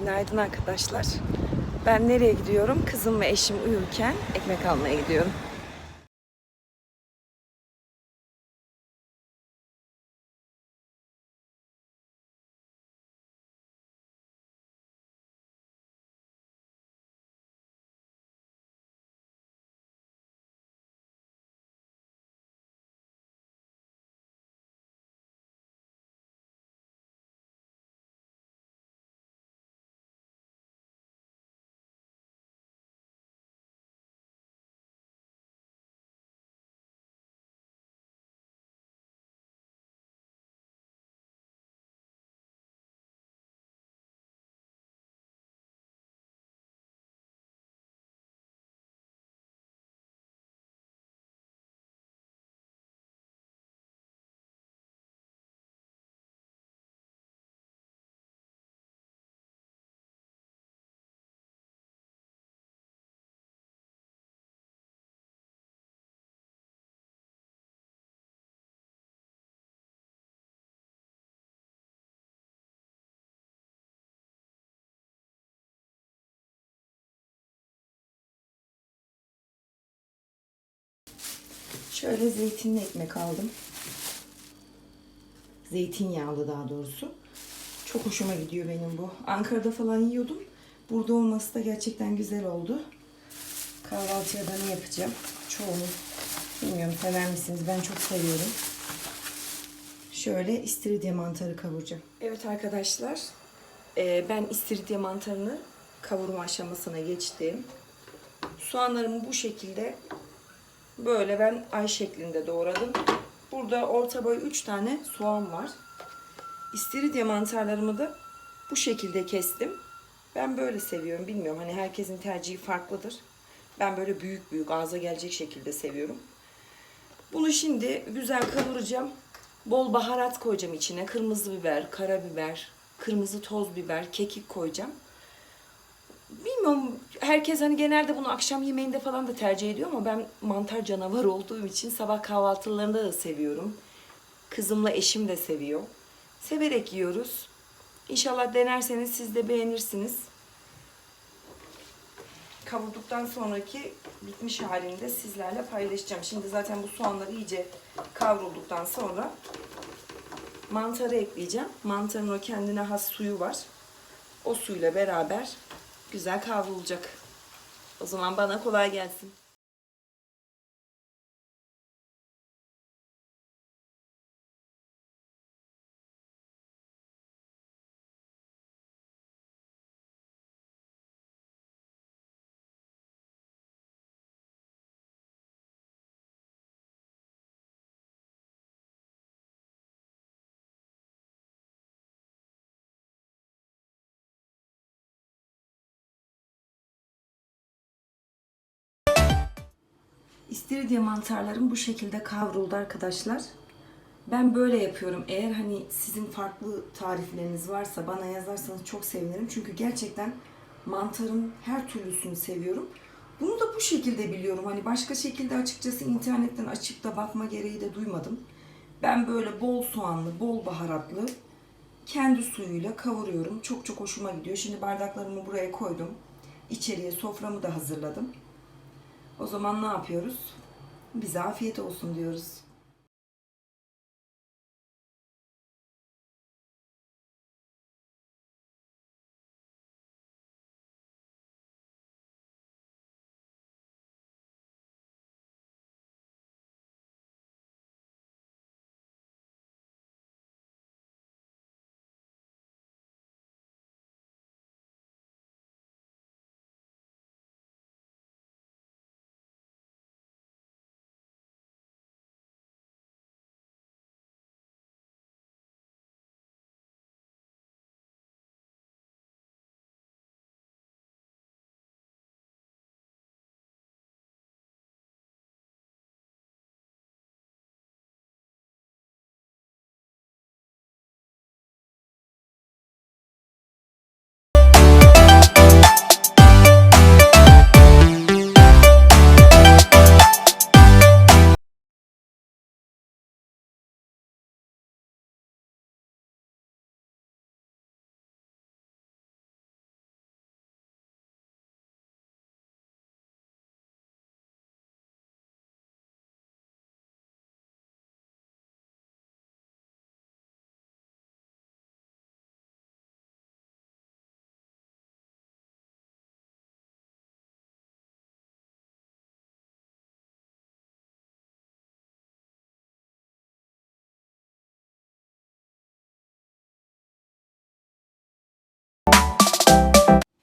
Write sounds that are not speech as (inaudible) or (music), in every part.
Günaydın arkadaşlar. Ben nereye gidiyorum? Kızım ve eşim uyurken ekmek almaya gidiyorum. Şöyle zeytinli ekmek aldım. Zeytinyağlı daha doğrusu. Çok hoşuma gidiyor benim bu. Ankara'da falan yiyordum. Burada olması da gerçekten güzel oldu. Kahvaltıya da ne yapacağım? Çoğunu bilmiyorum sever misiniz? Ben çok seviyorum. Şöyle istiridye mantarı kavuracağım. Evet arkadaşlar. e, Ben istiridye mantarını kavurma aşamasına geçtim. Soğanlarımı bu şekilde Böyle ben ay şeklinde doğradım. Burada orta boy 3 tane soğan var. İstiridye mantarlarımı da bu şekilde kestim. Ben böyle seviyorum. Bilmiyorum hani herkesin tercihi farklıdır. Ben böyle büyük büyük ağza gelecek şekilde seviyorum. Bunu şimdi güzel kavuracağım. Bol baharat koyacağım içine. Kırmızı biber, karabiber, kırmızı toz biber, kekik koyacağım. Bilmiyorum herkes hani genelde bunu akşam yemeğinde falan da tercih ediyor ama ben mantar canavarı olduğum için sabah kahvaltılarında da seviyorum. Kızımla eşim de seviyor. Severek yiyoruz. İnşallah denerseniz siz de beğenirsiniz. Kavurduktan sonraki bitmiş halinde sizlerle paylaşacağım. Şimdi zaten bu soğanlar iyice kavrulduktan sonra mantarı ekleyeceğim. Mantarın o kendine has suyu var. O suyla beraber güzel kavrulacak. O zaman bana kolay gelsin. İstiridye mantarlarım bu şekilde kavruldu arkadaşlar. Ben böyle yapıyorum. Eğer hani sizin farklı tarifleriniz varsa bana yazarsanız çok sevinirim. Çünkü gerçekten mantarın her türlüsünü seviyorum. Bunu da bu şekilde biliyorum. Hani başka şekilde açıkçası internetten açıp da bakma gereği de duymadım. Ben böyle bol soğanlı, bol baharatlı kendi suyuyla kavuruyorum. Çok çok hoşuma gidiyor. Şimdi bardaklarımı buraya koydum. İçeriye soframı da hazırladım. O zaman ne yapıyoruz? Bize afiyet olsun diyoruz.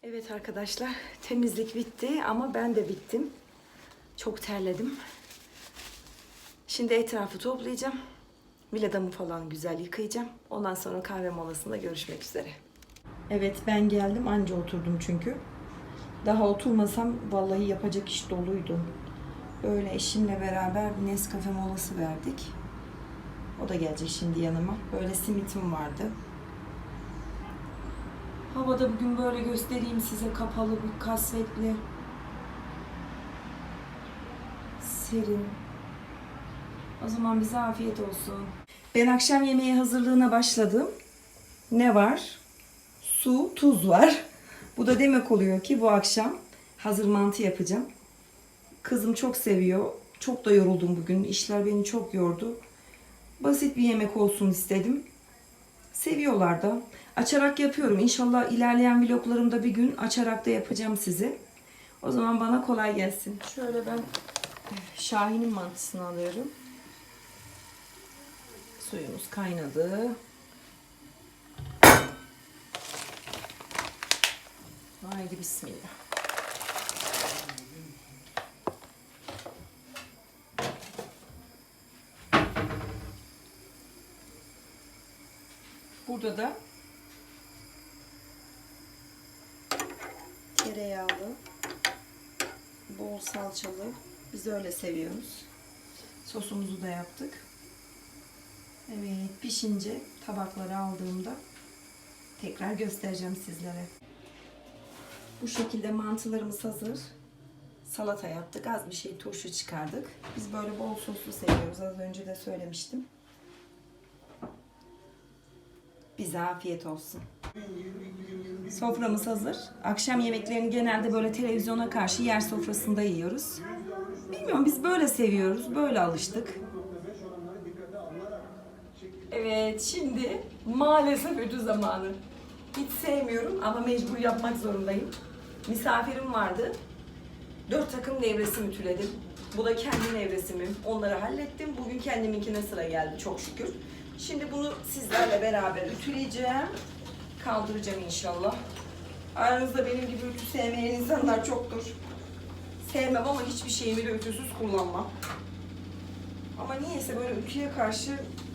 Evet arkadaşlar temizlik bitti ama ben de bittim. Çok terledim. Şimdi etrafı toplayacağım. Villadamı falan güzel yıkayacağım. Ondan sonra kahve molasında görüşmek üzere. Evet ben geldim anca oturdum çünkü. Daha oturmasam vallahi yapacak iş doluydu. Böyle eşimle beraber bir Nescafe molası verdik. O da gelecek şimdi yanıma. Böyle simitim vardı. Havada bugün böyle göstereyim size kapalı bir kasvetli. Serin. O zaman bize afiyet olsun. Ben akşam yemeği hazırlığına başladım. Ne var? Su, tuz var. Bu da demek oluyor ki bu akşam hazır mantı yapacağım. Kızım çok seviyor. Çok da yoruldum bugün. İşler beni çok yordu. Basit bir yemek olsun istedim. Seviyorlar da. Açarak yapıyorum. İnşallah ilerleyen vloglarımda bir gün açarak da yapacağım size. O zaman bana kolay gelsin. Şöyle ben Şahin'in mantısını alıyorum. Suyumuz kaynadı. Haydi bismillah. Burada da tereyağlı, bol salçalı. Biz öyle seviyoruz. Sosumuzu da yaptık. Evet, pişince tabakları aldığımda tekrar göstereceğim sizlere. Bu şekilde mantılarımız hazır. Salata yaptık. Az bir şey turşu çıkardık. Biz böyle bol soslu seviyoruz. Az önce de söylemiştim. Bize afiyet olsun. Soframız hazır. Akşam yemeklerini genelde böyle televizyona karşı yer sofrasında yiyoruz. Bilmiyorum biz böyle seviyoruz. Böyle alıştık. Evet şimdi maalesef ödül zamanı. Hiç sevmiyorum ama mecbur yapmak zorundayım. Misafirim vardı. Dört takım nevresim ütüledim. Bu da kendi nevresimim. Onları hallettim. Bugün kendiminkine sıra geldi çok şükür. Şimdi bunu sizlerle beraber ütüleyeceğim. Kaldıracağım inşallah. Aranızda benim gibi ütü sevmeyen insanlar çoktur. Sevmem ama hiçbir şeyimi de ütüsüz kullanmam. Ama niyeyse böyle ütüye karşı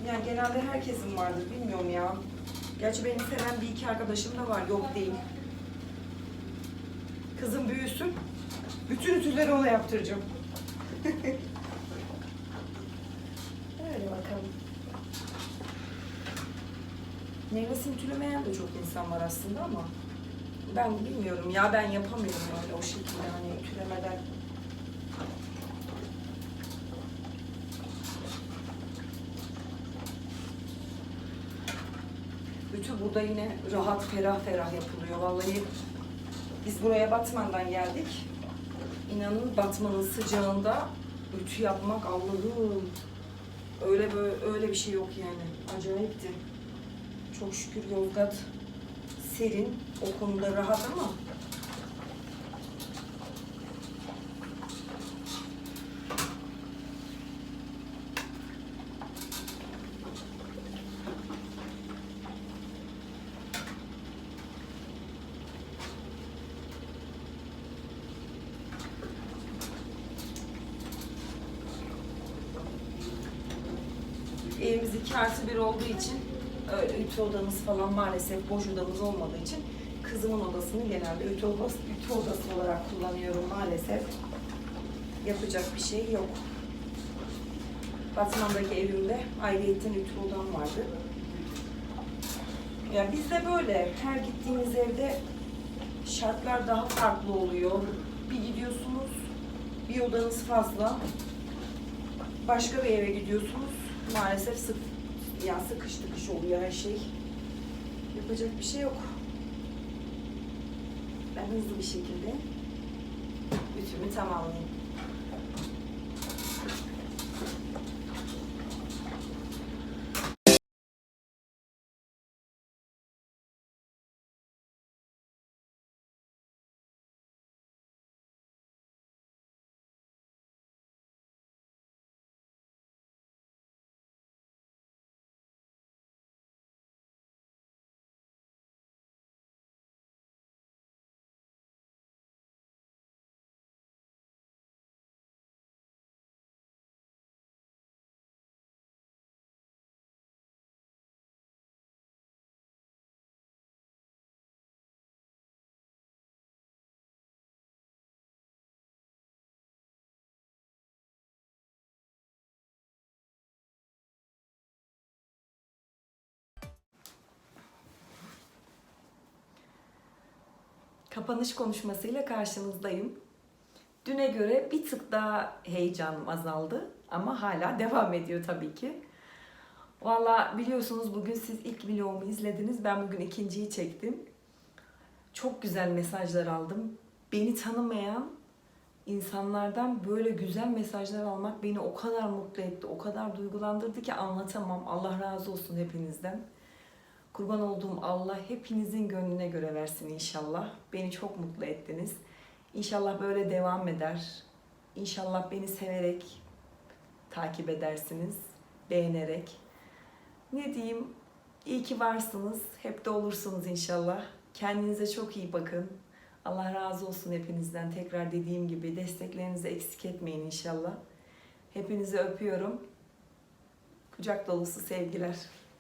yani genelde herkesin vardır bilmiyorum ya. Gerçi beni seven bir iki arkadaşım da var yok değil. Kızım büyüsün. Bütün ütüleri ona yaptıracağım. (laughs) Öyle bakalım. Nevresim ütülemeyen de çok insan var aslında ama ben bilmiyorum ya ben yapamıyorum öyle o şekilde hani ütülemeden. Ütü burada yine rahat ferah ferah yapılıyor vallahi. Biz buraya Batman'dan geldik. İnanın Batman'ın sıcağında ütü yapmak Allah'ım öyle böyle öyle bir şey yok yani. Acayipti. Çok şükür Yozgat serin, o konuda rahat ama. Evimiz iki artı bir olduğu için ütü odamız falan maalesef boş odamız olmadığı için kızımın odasını genelde ütü odası, ütü odası olarak kullanıyorum maalesef. Yapacak bir şey yok. Batman'daki evimde ayrıyetten ütü odam vardı. Yani bizde böyle her gittiğimiz evde şartlar daha farklı oluyor. Bir gidiyorsunuz bir odanız fazla. Başka bir eve gidiyorsunuz. Maalesef sık ya sıkış tıkış oluyor her şey. Yapacak bir şey yok. Ben hızlı bir şekilde ütümü tamamlayayım. Kapanış konuşmasıyla karşınızdayım. Düne göre bir tık daha heyecanım azaldı ama hala (laughs) devam ediyor tabii ki. Valla biliyorsunuz bugün siz ilk vlogumu izlediniz. Ben bugün ikinciyi çektim. Çok güzel mesajlar aldım. Beni tanımayan insanlardan böyle güzel mesajlar almak beni o kadar mutlu etti, o kadar duygulandırdı ki anlatamam. Allah razı olsun hepinizden. Kurban olduğum Allah hepinizin gönlüne göre versin inşallah. Beni çok mutlu ettiniz. İnşallah böyle devam eder. İnşallah beni severek takip edersiniz, beğenerek. Ne diyeyim? İyi ki varsınız. Hep de olursunuz inşallah. Kendinize çok iyi bakın. Allah razı olsun hepinizden. Tekrar dediğim gibi desteklerinizi eksik etmeyin inşallah. Hepinizi öpüyorum. Kucak dolusu sevgiler.